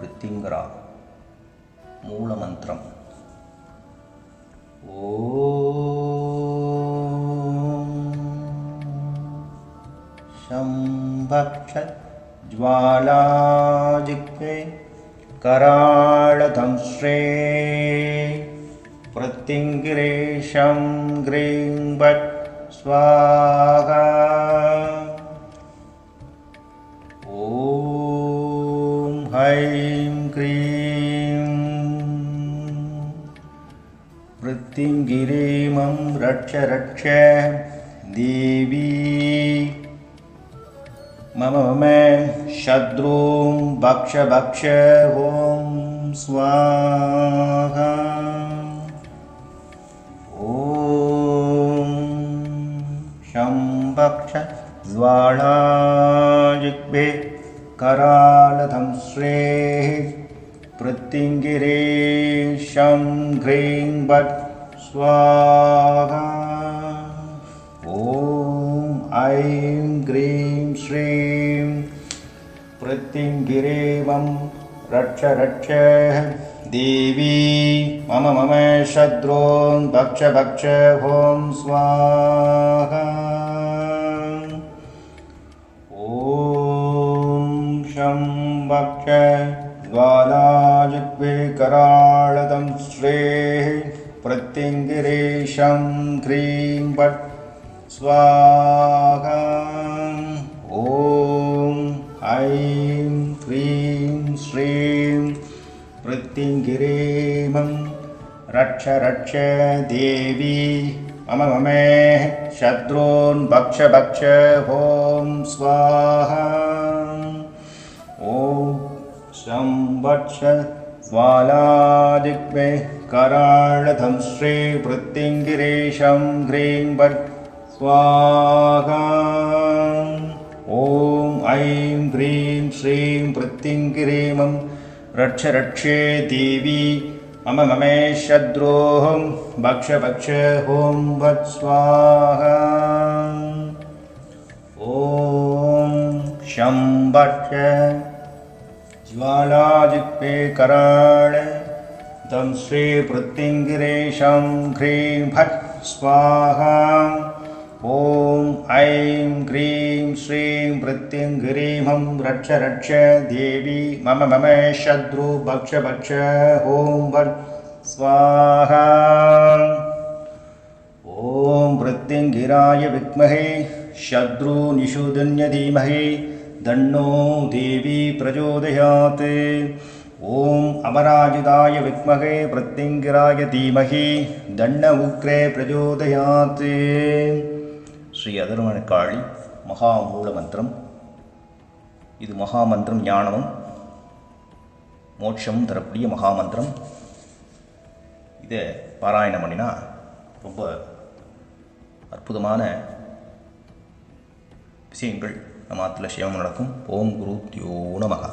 पृत्तिङ्गरा मूलमन्त्रम्। ओभक्षज्वालाजिक्वे कराळधं श्रे वृत्तिङ्ग्रे षं ग्रीं भ स्वाहा। वृत्तिङ्गिरेमं रक्ष रक्ष देवी। मम मम शत्रूं भक्ष भक्ष ॐ स्वाहा। ॐ शं भक्ष ज्वालाजिह्वे करालधंश्रेः प्रत्यङ्गिरे शं ह्रीं भट् स्वाहा ॐ ऐं ग्रीं श्रीं प्रत्यङ्गिरेवं रक्ष रक्ष देवी मम मम शत्रून् भक्ष भक्ष ॐ स्वाहा ॐ शं भक्ष ज्वालाजिह्वे कराळदं श्रेः प्रत्यङ्गिरेशं ह्रीं भट् स्वाहा। ॐ ऐं क्रीं श्रीं प्रत्यङ्गिरेमं रक्ष रक्ष देवी। मम मम शत्रून् भक्ष भक्ष ॐ स्वाहा। ॐ शं भक्ष ज्वालादिग्मे कराळधंश्रे प्रत्यङ्गिरेशं ह्रीं भट् स्वाहा। ॐ ऐं ह्रीं श्रीं प्रत्यङ्गिरेमं रक्ष रक्षे देवी मम ममे शत्रोहं भक्ष भक्ष ॐ भट् स्वाहा। ॐ शं भक्ष कराळ तं श्री प्रत्यङ्गिरेशं ह्रीं भट् स्वाहा। ॐ ऐं ह्रीं श्रीं प्रत्यङ्गिरीमं रक्ष रक्ष देवी मम मम शत्रु भक्ष भक्ष ॐ भट् स्वाहा। ॐ प्रत्यङ्गिराय विद्महे शत्रुनिषूदन्य धीमहि தன்னோ தேவி பிரச்சோதயாத் ஓம் அபராஜிதாய வித்மகே பிரத்யங்கிராய தீமகி தண்ண உக்ரே பிரச்சோதயாத் ஸ்ரீ அதர்மனுக்காளி மகாமூல மந்திரம் இது மகாமந்திரம் ஞானமும் மோட்சமும் தரக்கூடிய மகாமந்திரம். இதை பாராயணம் பண்ணினா ரொம்ப அற்புதமான விஷயங்கள் நம்ம ஆற்றுல சிவம் நடக்கும். ஓம் குரு தியோ நமகா.